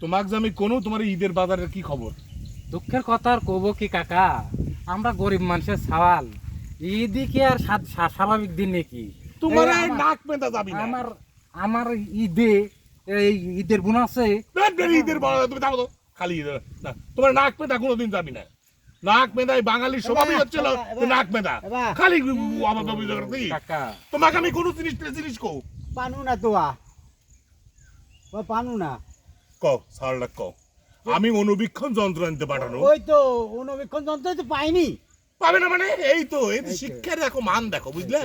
তোমাকে যে আমি কোনো তোমার ঈদের বাজারের কি খবর? দুঃখের কথা আর কব কি কাকা? আমরা গরিব মানুষের সওয়াল। ঈদই কি আর সা- স্বাভাবিক দিন নাকি? তোমার এই আমার- নাক মেটা যাবি না। আমার আমার ঈদে এই ঈদের বোনাসে না, না, ঈদের বাজার তুমি থাকো তো। খালি ঈদের না তোমার নাক মেটা কোনোদিন যাবি না। নাক মেদাই বাঙালির স্বভাবই হচ্ছিল নাক এবার। খালি করতে কাকা। তোমাকে আমি কোনো জিনিস জিনিস কো পানু না তোয়া। ও পানু না। কও সারটা কও। আমি অনুবীক্ষণ যন্ত্র আনতে পাঠানো। ওই তো অনুবীক্ষণ যন্ত্র তো পাইনি। পাবে না মানে? এই তো এই তো শিক্ষার দেখো মান দেখো বুঝলে।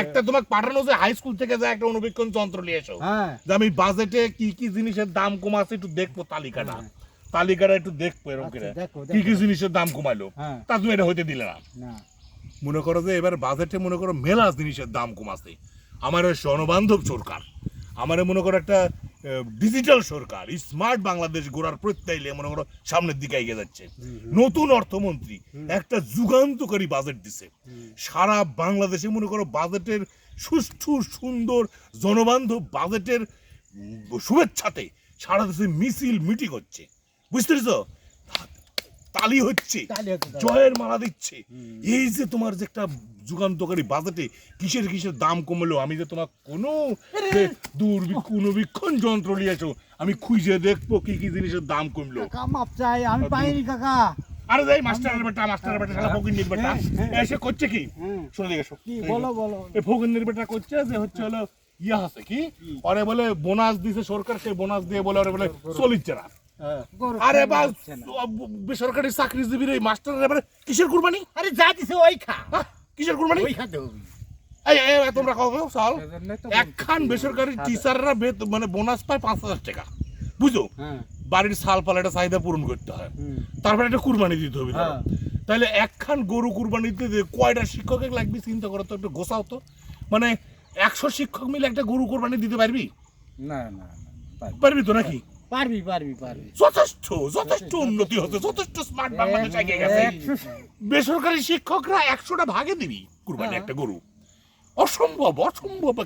একটা তোমাকে পাঠানো যে হাই স্কুল থেকে যা একটা অনুবীক্ষণ যন্ত্র নিয়ে এসো। হ্যাঁ। যে আমি বাজেটে কি কি জিনিসের দাম একটু দেখব তালিকাটা। তালিকাটা একটু দেখব এরকম করে। আচ্ছা, কি কি জিনিসের দাম কমালো? হ্যাঁ। তা তুমি এটা হইতে দিলে না। মনে করো যে এবার বাজেটে মনে করো মেলা জিনিসের দাম কমাছে। আমার জনবান্ধব সরকার আমার মনে করো একটা ডিজিটাল সরকার স্মার্ট বাংলাদেশ গড়ার প্রত্যয় মনে করো সামনের দিকে এগিয়ে যাচ্ছে। নতুন অর্থমন্ত্রী একটা যুগান্তকারী বাজেট দিছে। সারা বাংলাদেশে মনে করো বাজেটের সুষ্ঠু সুন্দর জনবান্ধব বাজেটের শুভেচ্ছাতে সারা দেশে মিছিল মিটিং হচ্ছে। বুঝতে পেরেছ? তালি হচ্ছে। জয়ের মালা দিচ্ছে। এই যে তোমার যে একটা যুগান্তকারী বাজেটে কিসের কিসের দাম কমলো আমি যে তোমার কোনো যে দূরবীক্ষণ যন্ত্র নিয়েছো আমি খুঁজে দেখব কি কি জিনিসের দাম কমলো। মাপ চাই আমি পাইনি কাকা। আরে যাই মাস্টারের বেটা মাস্টারের বেটা শালা ফকিন্নির বেটা হ্যাঁ, হ্যাঁ। এসে করছে কি? হ্যাঁ। শুনে দেখে বলো বলো। এই ফকিন্নির বেটা করছে যে হচ্ছে হলো ইয়া আছে কি? ওরে বলে বোনাস দিছে সরকার সেই বোনাস দিয়ে বলে ওরে বলে চলিচ্ছে না। হ্যাঁ। আরে বা বেসরকারি চাকরিজীবীর এই মাস্টারের এবারে কিসের কুরবানি? আরে যা দিছে ওই খা। হ্যাঁ? কিসের কুরবানি? ওই খাতে হবে। এই এই এই, তোমরা কও চল। একখান বেসরকারি টিচাররা মানে বোনাস পায় পাঁচ হাজার টাকা। বুঝো হ্যাঁ। বাড়ির সাল পালাটা চাহিদা পূরণ করতে হয়। তারপরে একটা কুরবানি দিতে হবে। হ্যাঁ। তাহলে একখান গরু কুরবানিতে কয়টা শিক্ষকের লাগবে চিন্তা করো তো একটু গোসাও তো। মানে একশো শিক্ষক মিলে একটা গরু কোরবানি দিতে পারবি? না, পারবি তো নাকি? পারবি পারবি পারবি। যথেষ্ট যথেষ্ট উন্নতি হচ্ছে যথেষ্ট স্মার্ট বাংলাদেশ এগিয়ে গেছে। বেসরকারি শিক্ষকরা একশোটা ভাগে দিবি কুরবানি হ্যাঁ। একটা গরু। অসম্ভব অসম্ভব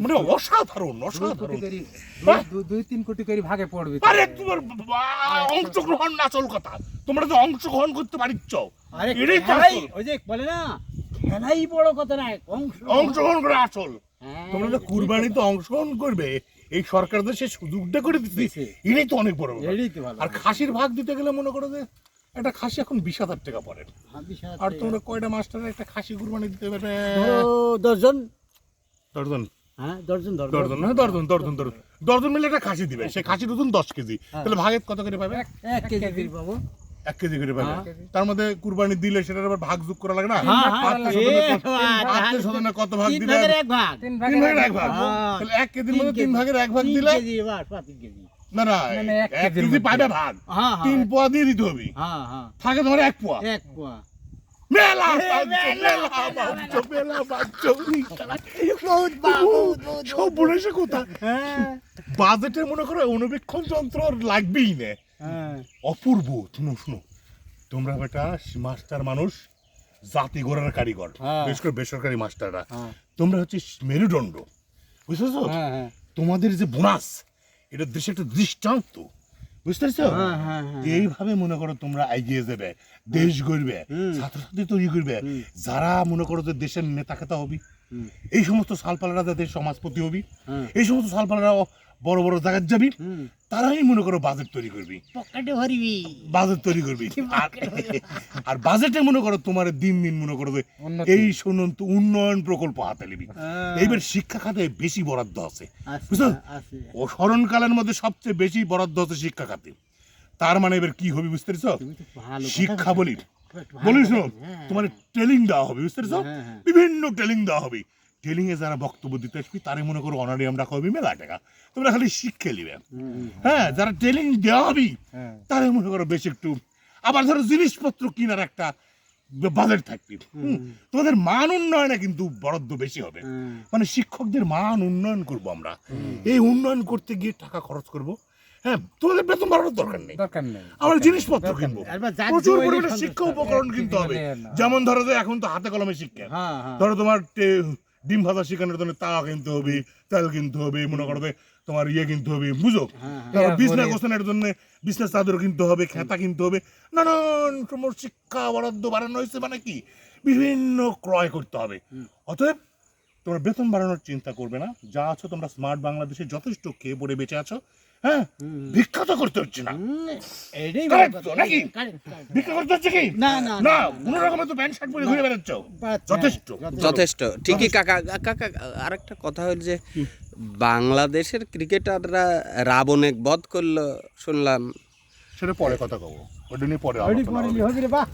মানে অসাধারণ অসাধারণ। হ্যাঁ? দুই- তিন কোটি করে ভাগে পড়বে। আরে তোমার বা- অংশগ্রহণ না চল কথা। তোমরা তো অংশগ্রহণ করতে পারিচ্ছ আরে তো। ওই যে বলে না খেলাই বড় কথা না অংশগ্রহণ করে আসল। হ্যাঁ, তোমরা যে কুরবানিতে অংশগ্রহণ করবে এই সরকার যে সে সুযোগটা করে দিচ্ছে এটাই তো অনেক বড় তো আর খাসির ভাগ দিতে গেলে মনে করো যে একটা খাসি এখন বিশ হাজার টাকা পড়ে। হ্যাঁ, আর তোমরা কয়টা মাস্টারের একটা খাসি কুরবানি দিতে পারবে? ধরো দশজন। হ্যাঁ দশজন ধরো দর্জন না দর্জন দর্জন দর্জন দর্জন মিলে একটা খাসি দিবে। সেই খাসির ওজন দশ কেজি। হ্যাঁ। তাহলে ভাগে কত করে পাবে? এক- এক কেজি পাবো। এক কেজি করে পাবে। হ্যাঁ। তার মধ্যে কুরবানি দিলে সেটার আবার ভাগ যোগ করা লাগে না? হ্যাঁ, হ্যাঁ, কত- বাবা, আত্মীয়-স্বজনের কত ভাগ তিন দিলে ভাগের এক ভাগ। তিন ভাগের এক ভাগ। তাহলে এক কেজির মধ্যে তিন ভাগের এক ভাগ দিলে না না মানে এক কেজি পাবে ভাগ। হ্যাঁ তিন পোয়া দিয়ে দিতে হবে। হ্যাঁ হ্যাঁ। থাকে তোমার এক পোয়া। এক পোয়া। মেলা। বহুত সব কোথা বাজেটে মনে করো অনুবীক্ষণ যন্ত্র আর লাগবেই না। হ্যাঁ। অপূর্ব শুনো শুনো। তোমরা বেটা মাস্টার মানুষ জাতি গড়ার কারিগর হ্যাঁ। বিশেষ করে বেসরকারি মাস্টাররা। হ্যাঁ। তোমরা হচ্ছে মেরুদণ্ড বুঝতেছো? তোমাদের যে বোনাস এটা দেশে একটা দৃষ্টান্ত। এইভাবে মনে করো তোমরা এগিয়ে যাবে দেশ গড়বে ছাত্রছাত্রী তৈরি করবে যারা মনে করো যে দেশের নেতা খেতা হবি এই সমস্ত সালপালারা যাদের সমাজপতি হবি। এই সমস্ত সালপালারা বড় বড় জায়গায় যাবি তারাই মনে করো বাজেট তৈরি করবি। পকেটে ভরবি। বাজেট তৈরি করবি। আর বাজেটে মনে করো তোমার দিন দিন মনে করো এই শুনুন উন্নয়ন প্রকল্প হাতে নিবি। হ্যাঁ। এইবার শিক্ষা খাতে বেশি বরাদ্দ আছে। বুঝছ? ও স্মরণকালের মধ্যে সবচেয়ে বেশি বরাদ্দ আছে শিক্ষা খাতে। তার মানে এবার কি হবে বুঝতে পেরেছ? শিক্ষা খুব বলিস হ্যাঁ। তোমার ট্রেনিং দেওয়া হবে বুঝতে পেরেছ? হ্যাঁ। বিভিন্ন ট্রেনিং দেওয়া হবে। এ যারা বক্তব্য দিতে আসবি তারে মনে করো অনারিয়াম রাখা হবে মেলা টাকা। তোমরা খালি শিক্ষা নিবে। হ্যাঁ যারা ট্রেনিং দেওয়া হবে হ্যাঁ। তারে মনে করো বেশ একটু আবার ধরো জিনিসপত্র কেনার একটা বাজেট থাকবে। তোমাদের মান উন্নয়নে কিন্তু বরাদ্দ বেশি হবে। মানে শিক্ষকদের মান উন্নয়ন করব আমরা। এই উন্নয়ন করতে গিয়ে টাকা খরচ করব। হ্যাঁ তোমাদের বেতন বাড়ানোর দরকার নেই। দরকার নেই। আমরা জিনিসপত্র কিনবো। প্রচুর পরিমাণে শিক্ষা উপকরণ কিনতে হবে। যেমন ধরো যে এখন তো হাতে কলমে শিক্ষা। হ্যাঁ হ্যাঁ। ধরো তোমার ডিম ভাজা শেখানোর জন্য তাওয়া কিনতে হবে তেল কিনতে হবে মনে করো তোমার ইয়ে কিনতে হবে বুঝো? হ্যাঁ, হ্যাঁ। তারপর ইয়া, বিজনেস বলে- জন্য বিজনেস চাদর কিনতে হবে খেতা কিনতে হবে নানান তোমার শিক্ষা বরাদ্দ বাড়ানো হয়েছে মানে কি? বিভিন্ন ক্রয় করতে হবে। অতএব তোমরা বেতন বাড়ানোর চিন্তা করবে না। যা আছো তোমরা স্মার্ট বাংলাদেশে যথেষ্ট খেয়ে পড়ে বেঁচে আছো। হ্যাঁ ভিক্ষা তো করতে হচ্ছে না। নাকি? ভিক্ষা করতে হচ্ছে কি? না, না, না না, কোনো রকমে তো প্যান্ট শার্ট পরে ঘুরে বেড়াচ্ছ। যথেষ্ট। যথেষ্ট। ঠিকই কাকা কাকা আরেকটা কথা হল যে বাংলাদেশের ক্রিকেটাররা রাবণে বধ করল শুনলাম। সেটা পরে কথা কব। ওটা নিয়ে পরে পরে হবে। হবে রে বাহ।